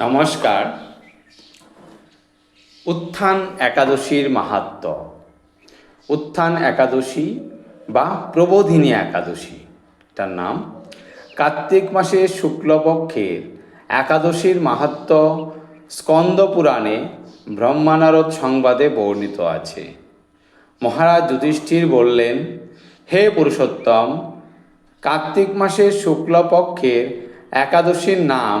নমস্কার। উত্থান একাদশীর মাহাত্ম। উত্থান একাদশী বা প্রবোধিনী একাদশী, তার নাম কার্তিক মাসের শুক্লপক্ষের একাদশীর মাহাত্ম স্কন্দ পুরাণে ব্রহ্মানারদ সংবাদে বর্ণিত আছে। মহারাজ যুধিষ্ঠির বললেন, হে পুরুষোত্তম, কার্তিক মাসের শুক্লপক্ষের একাদশীর নাম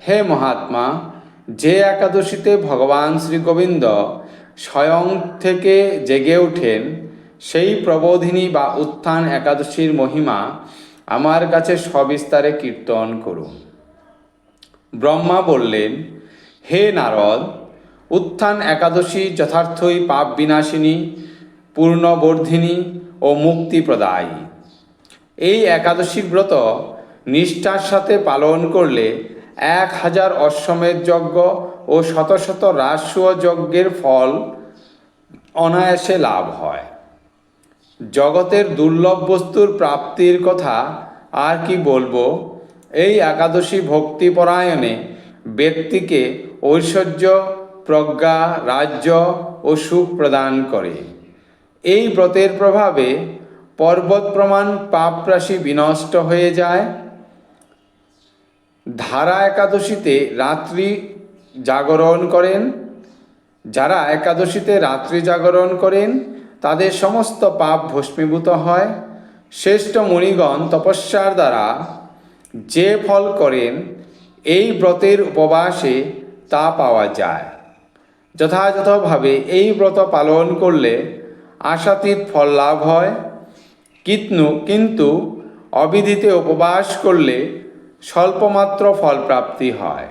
হে মহাত্মা, যে একাদশীতে ভগবান শ্রী গোবিন্দ স্বয়ং থেকে জেগে ওঠেন, সেই প্রবোধিনী বা উত্থান একাদশীর মহিমা আমার কাছে সবিস্তারে কীর্তন করুন। ব্রহ্মা বললেন, হে নারদ, উত্থান একাদশী যথার্থই পাপ বিনাশিনী, পূর্ণবর্ধিনী ও মুক্তিপ্রদায়ী এই একাদশী ব্রত নিষ্ঠার সাথে পালন করলে এক হাজার অশ্বমেধ যজ্ঞ ও শত শত রাজস্ব যজ্ঞের ফল অনায়াসে লাভ হয়। জগতের দুর্লভ বস্তুর প্রাপ্তির কথা আর কি বলব? এই একাদশী ভক্তিপরায়ণে ব্যক্তিকে ঐশ্বর্য, প্রজ্ঞা, রাজ্য ও সুখ প্রদান করে। এই ব্রতের প্রভাবে পর্বত প্রমাণ পাপরাশি বিনষ্ট হয়ে যায়। ধারা একাদশীতে রাত্রি জাগরণ করেন। যারা একাদশীতে রাত্রি জাগরণ করেন, তাদের সমস্ত পাপ ভস্মীভূত হয়। শ্রেষ্ঠ মুনিগণ তপস্যার দ্বারা যে ফল করেন, এই ব্রতের উপবাসে তা পাওয়া যায়। যথাযথভাবে এই ব্রত পালন করলে আশাতীত ফল লাভ হয়। কিতনু, কিন্তু অবিধিতে উপবাস করলে স্বল্পমাত্র ফল প্রাপ্তি হয়।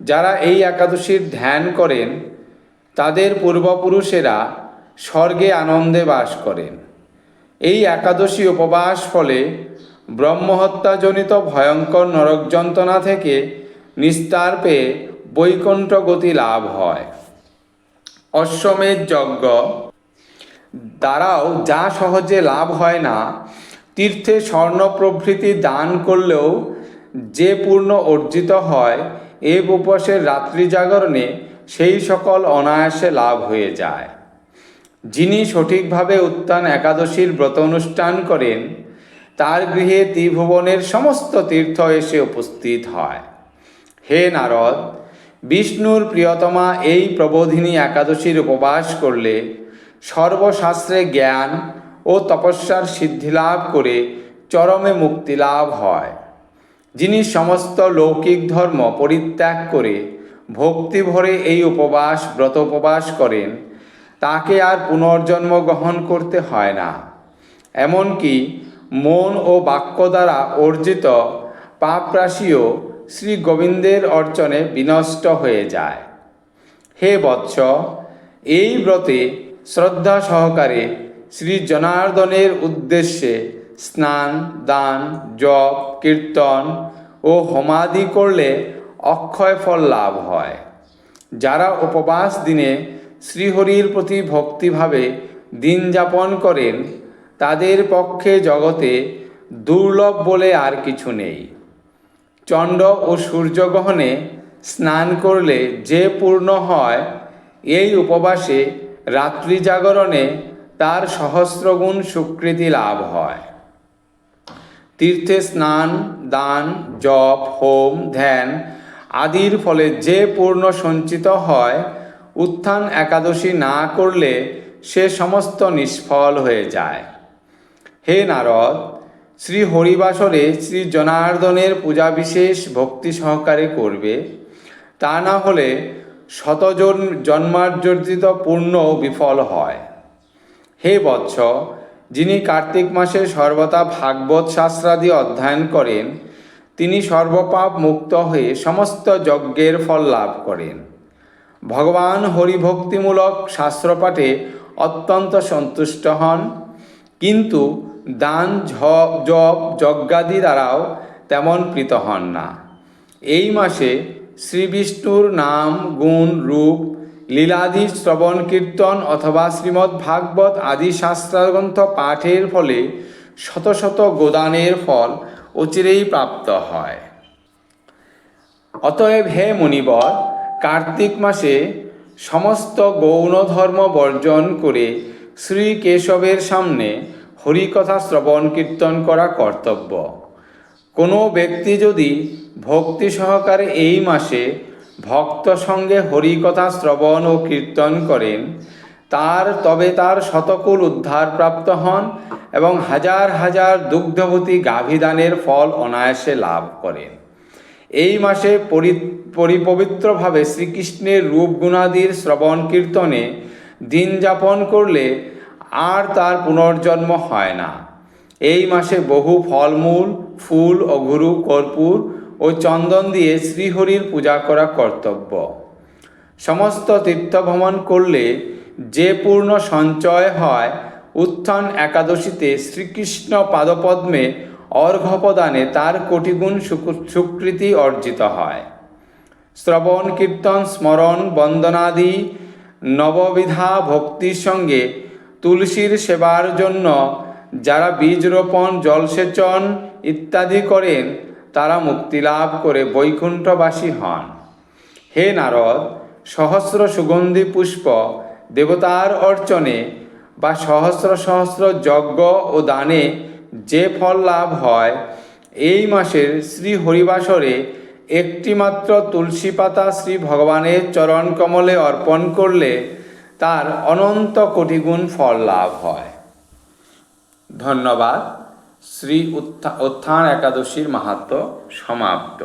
যারা এই একাদশীর ধ্যান করেন, তাদের পূর্বপুরুষেরা স্বর্গে আনন্দে বাস করেন। এই একাদশী উপবাস ফলে ব্রহ্মহত্যাজনিত ভয়ঙ্কর নরক যন্ত্রণা থেকে নিস্তার পেয়ে বৈকুণ্ঠ গতি লাভ হয়। অশ্বমেধ যজ্ঞ দ্বারাও যা সহজে লাভ হয় না, তীর্থে স্বর্ণ প্রভৃতি দান করলেও যে পূর্ণ অর্জিত হয়, এ উপবাসের রাত্রি জাগরণে সেই সকল অনায়াসে লাভ হয়ে যায়। যিনি সঠিকভাবে উত্থান একাদশীর ব্রত অনুষ্ঠান করেন, তার গৃহে ত্রিভুবনের সমস্ত তীর্থ এসে উপস্থিত হয়। হে নারদ, বিষ্ণুর প্রিয়তমা এই প্রবোধিনী একাদশীর উপবাস করলে সর্বশাস্ত্রে জ্ঞান ও তপস্যার সিদ্ধিলাভ করে চরমে মুক্তিলাভ হয়। যিনি সমস্ত লৌকিক ধর্ম পরিত্যাগ করে ভক্তি ভরে এই উপবাস ব্রত উপবাস করেন, তাকে আর পুনর্জন্ম গ্রহণ করতে হয় না। এমনকি মন ও বাক্য দ্বারা অর্জিত পাপরাশিও শ্রী গোবিন্দের অর্চনে বিনষ্ট হয়ে যায়। হে বৎস, এই ব্রতে শ্রদ্ধা সহকারে শ্রী জনার্দনের উদ্দেশ্যে স্নান, দান, জপ, কীর্তন ও হোমাদি করলে অক্ষয় ফল লাভ হয়। যারা উপবাস দিনে শ্রীহরির প্রতি ভক্তিভাবে দিন যাপন করেন, তাদের পক্ষে জগতে দুর্লভ বলে আর কিছু নেই। চণ্ড ও সূর্যগ্রহণে স্নান করলে যে পূর্ণ হয়, এই উপবাসে রাত্রি জাগরণে তার সহস্রগুণ স্বীকৃতি লাভ হয়। তীর্থে স্নান, দান, জপ, হোম, ধ্যান আদির ফলে যে পূর্ণ সঞ্চিত হয়, উত্থান একাদশী না করলে সে সমস্ত নিষ্ফল হয়ে যায়। হে নারদ, শ্রী হরিবাসরে শ্রী জনার্দনের পূজা বিশেষ ভক্তি সহকারে করবে। তা না হলে শতজন জন্মার্জিত পূর্ণ বিফল হয়। হে বৎস যিনি কার্তিক মাসে সর্বদা ভাগবত শাস্ত্রাদি অধ্যয়ন করেন, তিনি সর্বপাপ মুক্ত হয়ে সমস্ত যজ্ঞের ফল লাভ করেন। ভগবান হরিভক্তিমূলক শাস্ত্রপাঠে অত্যন্ত সন্তুষ্ট হন, কিন্তু দান জপ, যজ্ঞাদি দ্বারাও তেমন প্রীত হন না। এই মাসে শ্রীবিষ্ণুর নাম, গুণ, রূপ লীলাদি শ্রবণ কীর্তন অথবা শ্রীমদ্ ভাগবত আদি শাস্ত্রগ্রন্থ পাঠের ফলে শত শত গোদানের ফল অচিরেই প্রাপ্ত হয়। অতএব হে মুনিবর, কার্তিক মাসে সমস্ত গৌণ ধর্ম বর্জন করে শ্রী কেশবের সামনে হরিকথা শ্রবণ কীর্তন করা কর্তব্য। কোনো ব্যক্তি যদি ভক্তি সহকারে এই মাসে ভক্ত সঙ্গে হরিকথা শ্রবণ ও কীর্তন করেন। তার, তবে তার শতকুল উদ্ধার প্রাপ্ত হন এবং হাজার হাজার দুগ্ধবতী গাভিদানের ফল অনায়াসে লাভ করেন। এই মাসে পরি, পরিপবিত্রভাবে শ্রীকৃষ্ণের রূপ গুণাদির শ্রবণ কীর্তনে দিন যাপন করলে আর তার পুনর্জন্ম হয় না। এই মাসে বহু ফলমূল, ফুল, অঘুরু, কর্পূর ও চন্দন দিয়ে শ্রীহরির পূজা করা কর্তব্য। সমস্ত তীর্থ ভ্রমণ করলে যে পূর্ণ সঞ্চয় হয়, উত্থান একাদশীতে শ্রীকৃষ্ণ পাদপদ্মে অর্ঘ্যপ্রদানে তার কোটিগুণ সুকু- সুকৃতি অর্জিত হয়। শ্রবণ, কীর্তন, স্মরণ, বন্দনাদি, নববিধা ভক্তির সঙ্গে তুলসীর সেবার জন্য যারা বীজ রোপণ, জলসেচন ইত্যাদি করেন তারা মুক্তি লাভ করে বৈকুণ্ঠবাসী হন। হে নারদ, সহস্র সুগন্ধি পুষ্প দেবতার অর্চনে বা সহস্র সহস্র যজ্ঞ ও দানে যে ফল লাভ হয়, এই মাসের শ্রী হরিবাসরে একটিমাত্র তুলসী পাতা শ্রী ভগবানের চরণ কমলে অর্পণ করলে তার অনন্ত কোটিগুণ ফল লাভ হয়। ধন্যবাদ। শ্রী উত্থা- উত্থান একাদশীর মাহাত্ম সমাপ্ত।